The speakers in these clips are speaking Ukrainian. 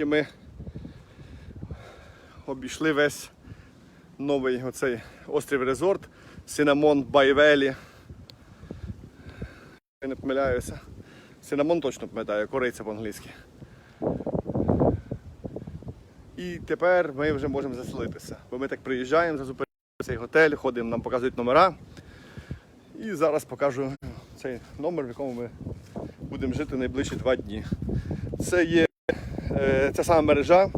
Нарешті ми обійшли весь новий оцей острів резорт Синамон Байвелі. Я не помиляюся. Синамон точно пам'ятаю, кориця по-англійськи. І тепер ми вже можемо заселитися. Бо ми так приїжджаємо, зразу цей готель, ходимо, нам показують номера. І зараз покажу цей номер, в якому ми будемо жити найближчі два дні. Це є ця сама мережа.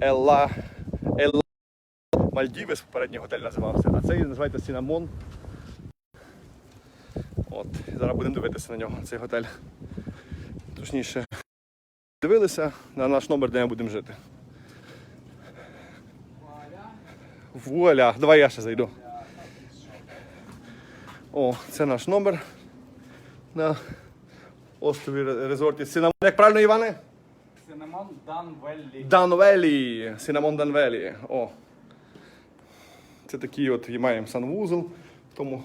Елла. Елла. Мальдівес, попередній готель називався, а цей називається Сінамон. От, зараз будемо дивитися на нього, цей готель. Точніше, дивилися на наш номер, де ми будемо жити. Вуаля, давай я ще зайду. О, це наш номер на острові резорті Синамон. Як правильно, Іване? Dun Valley. Данвелі. Синамон Данвелі. О. Це такий от і маємо санвузол, тому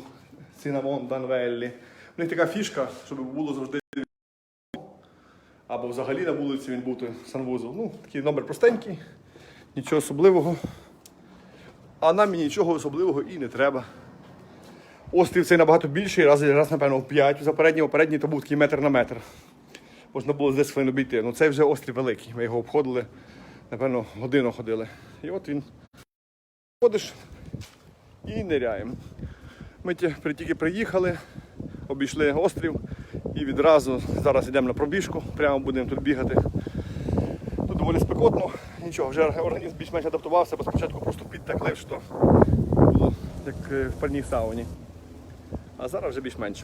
Синамон Данвелі. У них така фішка, щоб було завжди. Або взагалі на вулиці він був той санвузол. Ну, такий номер простенький, нічого особливого. А нам нічого особливого і не треба. Острів цей набагато більший, раз, раз напевно, в 5 за передній, то був такий метр на метр. Можна було десь хвилин обійти. Ну цей вже острів великий. Ми його обходили, напевно, годину ходили. І от він. Ходиш і ниряємо. Ми ті- тільки приїхали, обійшли острів і відразу зараз йдемо на пробіжку, прямо будемо тут бігати. Тут доволі спекотно, нічого, вже організм більш-менш адаптувався, бо спочатку просто підтекли, що було як е, в парній сауні. А зараз вже більш-менш.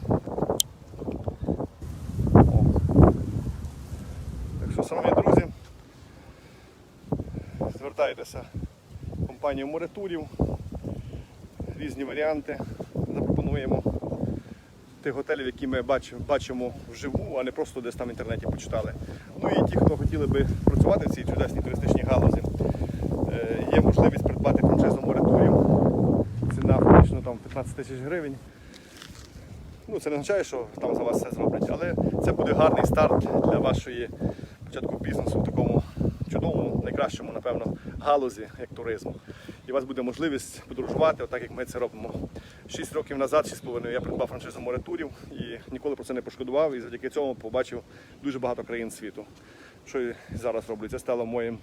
Так що, шановні друзі, звертайтеся в компанію Моретурів. Різні варіанти запропонуємо тих готелів, які ми бачимо, вживу, а не просто десь там в інтернеті почитали. Ну і ті, хто хотіли би працювати в цій чудесній туристичній галузі, е, є можливість придбати франшизу Моретурів. Ціна фактично там 15 тисяч гривень. Ну, це не означає, що там за вас все зроблять, але це буде гарний старт для вашої початку бізнесу в такому чудовому, найкращому, напевно, галузі, як туризм. І у вас буде можливість подорожувати, отак як ми це робимо. Шість років назад, шість половиною, я придбав франшизу Моретурів і ніколи про це не пошкодував. І завдяки цьому побачив дуже багато країн світу. Що і зараз роблю, це стало моїм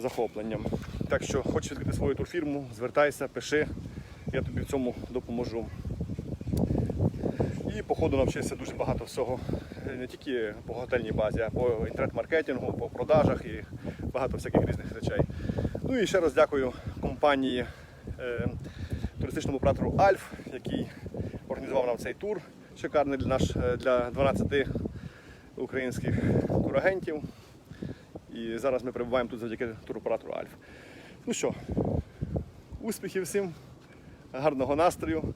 захопленням. Так що хочеш відкрити свою турфірму, звертайся, пиши, я тобі в цьому допоможу. І по ходу навчився дуже багато всього, е, не тільки по готельній базі, а по інтернет-маркетингу, по продажах і багато всяких різних речей. Ну і ще раз дякую компанії е, туристичному оператору Альф, який організував нам цей тур шикарний для, наш, е, для 12 українських турагентів. І зараз ми перебуваємо тут завдяки туроператору Альф. Ну що, успіхів всім, гарного настрою.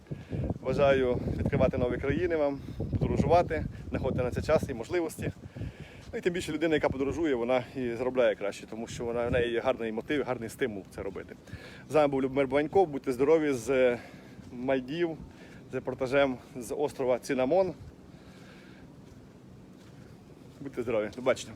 Бажаю відкривати нові країни вам, подорожувати, знаходити на це час і можливості. Ну і тим більше людина, яка подорожує, вона і заробляє краще, тому що вона в неї є гарний мотив, гарний стимул це робити. З вами був Любомир Банько. Будьте здорові з Мальдів, з репортажем з острова Цинамон. Будьте здорові, до бачення.